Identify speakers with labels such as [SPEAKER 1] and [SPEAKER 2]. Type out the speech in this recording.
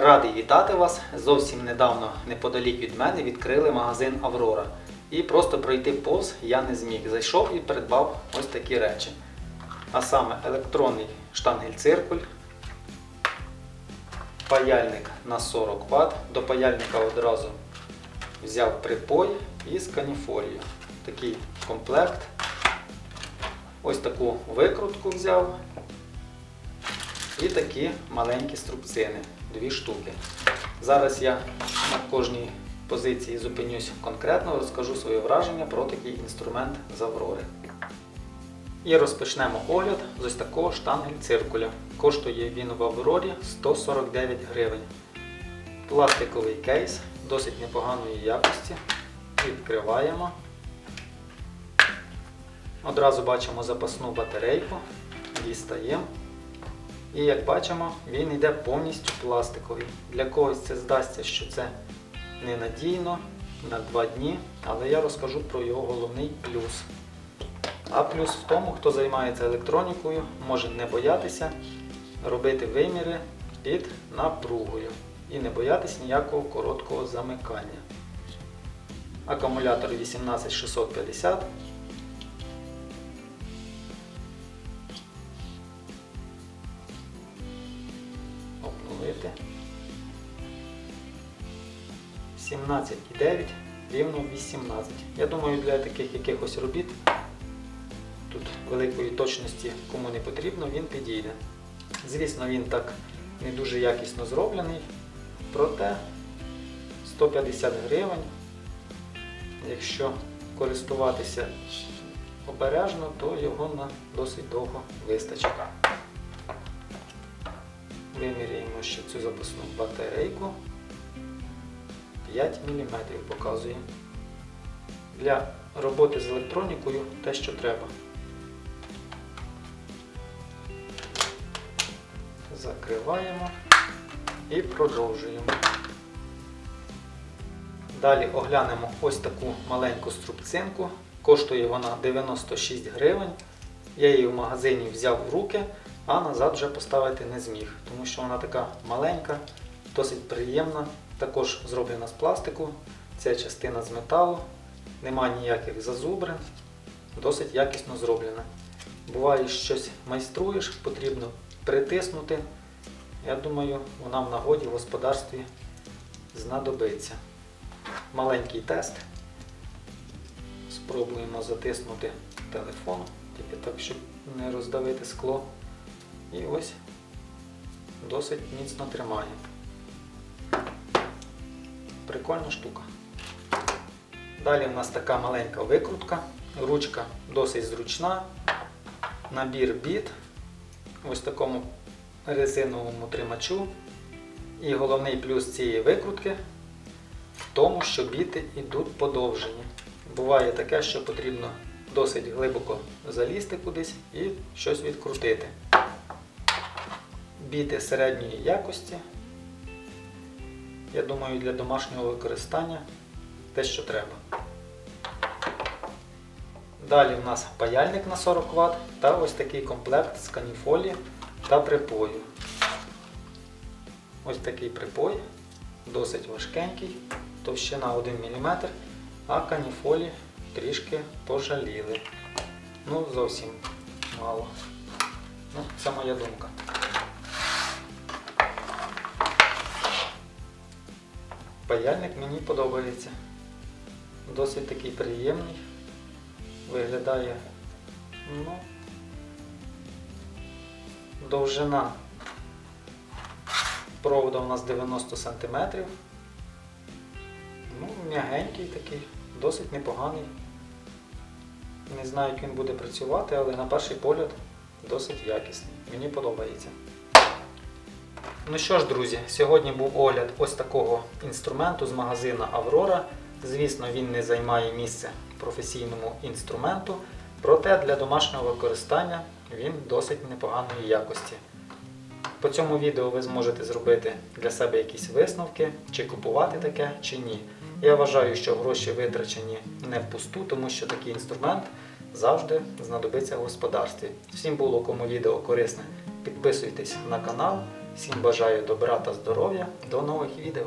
[SPEAKER 1] Радий вітати вас. Зовсім недавно неподалік від мене відкрили магазин Аврора. І просто пройти повз я не зміг. Зайшов і придбав ось такі речі. А саме електронний штангель-циркуль, паяльник на 40 Вт. До паяльника одразу взяв припой і каніфолію. Такий комплект. Ось таку викрутку взяв. І такі маленькі струбцини, дві штуки. Зараз я на кожній позиції зупинюсь конкретно, розкажу своє враження про такий інструмент з Аврори. І розпочнемо огляд з ось такого штангель-циркуля. Коштує він в Аврорі 149 гривень. Пластиковий кейс досить непоганої якості. Відкриваємо. Одразу бачимо запасну батарейку. Дістаємо. І як бачимо, він йде повністю пластиковий. Для когось це здасться, що це ненадійно на 2 дні, але я розкажу про його головний плюс. А плюс в тому, хто займається електронікою, може не боятися робити виміри під напругою і не боятися ніякого короткого замикання. Акумулятор 18650. 17,9 рівно 18. Я думаю, для таких якихось робіт тут великої точності кому не потрібно, він підійде. Звісно, він так не дуже якісно зроблений, проте 150 гривень. Якщо користуватися обережно, то його на досить довго вистачить. Виміряємо ще цю запасну батарейку. 5 мм показує. Для роботи з електронікою те, що треба. Закриваємо і продовжуємо. Далі оглянемо ось таку маленьку струбцинку. Коштує вона 96 гривень. Я її в магазині взяв в руки, а назад вже поставити не зміг, тому що вона така маленька, досить приємна. Також зроблена з пластику, ця частина з металу, нема ніяких зазубрин, досить якісно зроблена. Буває, щось майструєш, потрібно притиснути. Я думаю, вона в нагоді в господарстві знадобиться. Маленький тест. Спробуємо затиснути телефон, тільки так, щоб не роздавити скло. І ось досить міцно тримає. Прикольна штука. Далі в нас така маленька викрутка. Ручка досить зручна. Набір біт. Ось такому резиновому тримачу. І головний плюс цієї викрутки в тому, що біти йдуть подовжені. Буває таке, що потрібно досить глибоко залізти кудись і щось відкрутити. Біти середньої якості. Я думаю, для домашнього використання те, що треба. Далі в нас паяльник на 40 Вт та ось такий комплект з каніфолі та припою. Ось такий припой, досить важкенький, товщина 1 мм, а каніфолі трішки пожаліли. Ну, зовсім мало. Ну, Це моя думка. Паяльник мені подобається. Досить такий приємний. Виглядає, ну, довжина провода у нас 90 см. Ну, м'ягенький такий, досить непоганий. Не знаю, як він буде працювати, але на перший погляд досить якісний. Мені подобається. Ну що ж, друзі, сьогодні був огляд ось такого інструменту з магазина Аврора. Звісно, він не займає місце професійному інструменту, проте для домашнього використання він досить непоганої якості. По цьому відео ви зможете зробити для себе якісь висновки, чи купувати таке, чи ні. Я вважаю, що гроші витрачені не впусту, тому що такий інструмент завжди знадобиться в господарстві. Всім було кому відео корисне, підписуйтесь на канал. Всім бажаю добра та здоров'я. До нових відео.